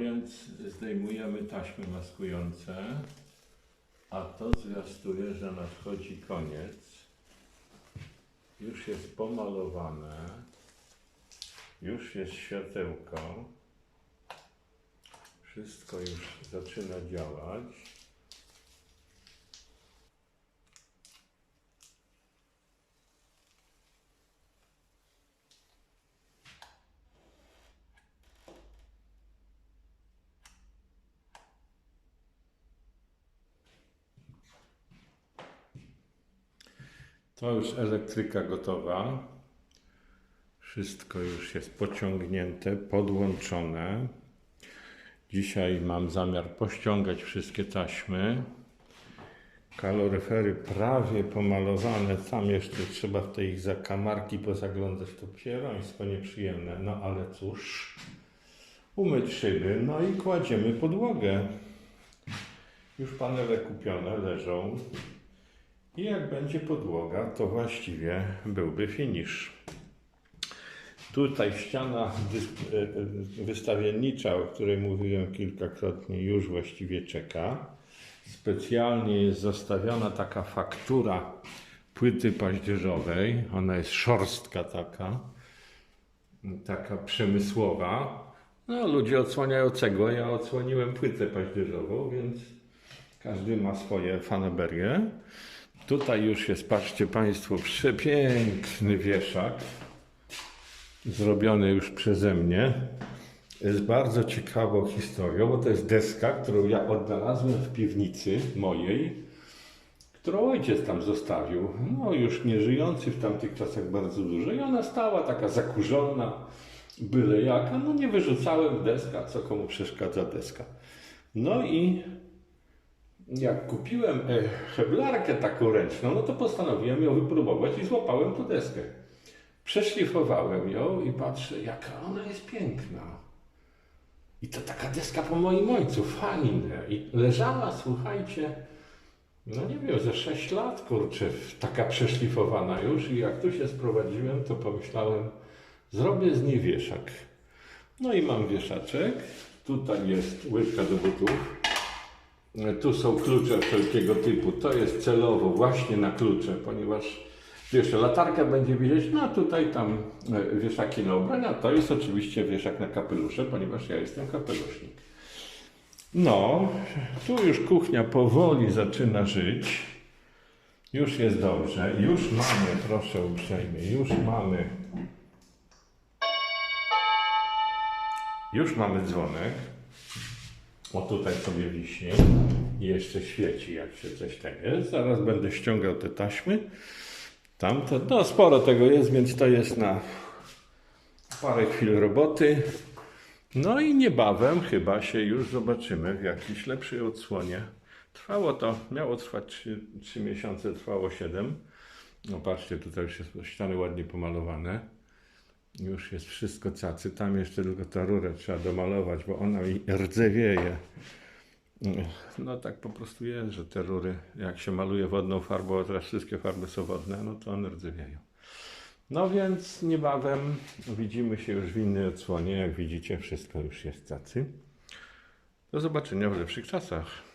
więc zdejmujemy taśmy maskujące, a to zwiastuje, że nadchodzi koniec. Już jest pomalowane, już jest światełko, wszystko już zaczyna działać. To już elektryka gotowa. Wszystko już jest pociągnięte, podłączone. Dzisiaj mam zamiar pościągać wszystkie taśmy. Kaloryfery prawie pomalowane. Tam jeszcze trzeba w te ich zakamarki pozaglądać. To pierońsko nieprzyjemne. No ale cóż. Umyć szyby. No i kładziemy podłogę. Już panele kupione leżą. I jak będzie podłoga, to właściwie byłby finisz. Tutaj ściana e, e, wystawiennicza, o której mówiłem kilkakrotnie, już właściwie czeka. Specjalnie jest zastawiona taka faktura płyty paździerzowej. Ona jest szorstka taka, taka przemysłowa. No, ludzie odsłaniają cegłę, ja odsłoniłem płytę paździerzową, więc każdy ma swoje fanaberie. Tutaj już jest, patrzcie Państwo, przepiękny wieszak, zrobiony już przeze mnie. Jest bardzo ciekawą historią, bo to jest deska, którą ja odnalazłem w piwnicy mojej, którą ojciec tam zostawił. No już nie żyjący w tamtych czasach bardzo dużo. I ona stała taka zakurzona, byle jaka. No nie wyrzucałem deska, co komu przeszkadza deska. No i jak kupiłem e, heblarkę taką ręczną, no to postanowiłem ją wypróbować i złapałem tu deskę. Przeszlifowałem ją i patrzę, jaka ona jest piękna. I to taka deska po moim ojcu, fajne. I leżała, słuchajcie, no nie wiem, ze 6 lat, kurczę, taka przeszlifowana już. I jak tu się sprowadziłem, to pomyślałem, zrobię z niej wieszak. No i mam wieszaczek. Tutaj jest łydka do butów. Tu są klucze wszelkiego typu. To jest celowo właśnie na klucze, ponieważ wiesz, latarka będzie widzieć, no a tutaj tam e, wieszaki na ubrania. To jest oczywiście wieszak na kapelusze, ponieważ ja jestem kapelusznik. No, tu już kuchnia powoli zaczyna żyć. Już jest dobrze. Już mamy, proszę uprzejmie, już mamy. Już mamy dzwonek. O tutaj sobie wiśnie i jeszcze świeci, jak się coś tego jest. Zaraz będę ściągał te taśmy. Tamte, no sporo tego jest, więc to jest na parę chwil roboty. No i niebawem chyba się już zobaczymy w jakiejś lepszej odsłonie. Trwało to, miało trwać 3, 3 miesiące, trwało 7. No patrzcie, tutaj już jest ściany ładnie pomalowane. Już jest wszystko cacy. Tam jeszcze tylko ta rurę trzeba domalować, bo ona mi rdzewieje. No tak po prostu jest, że te rury, jak się maluje wodną farbą, a teraz wszystkie farby są wodne, no to one rdzewieją. No więc niebawem widzimy się już w innej odsłonie. Jak widzicie, wszystko już jest cacy. Do zobaczenia w lepszych czasach.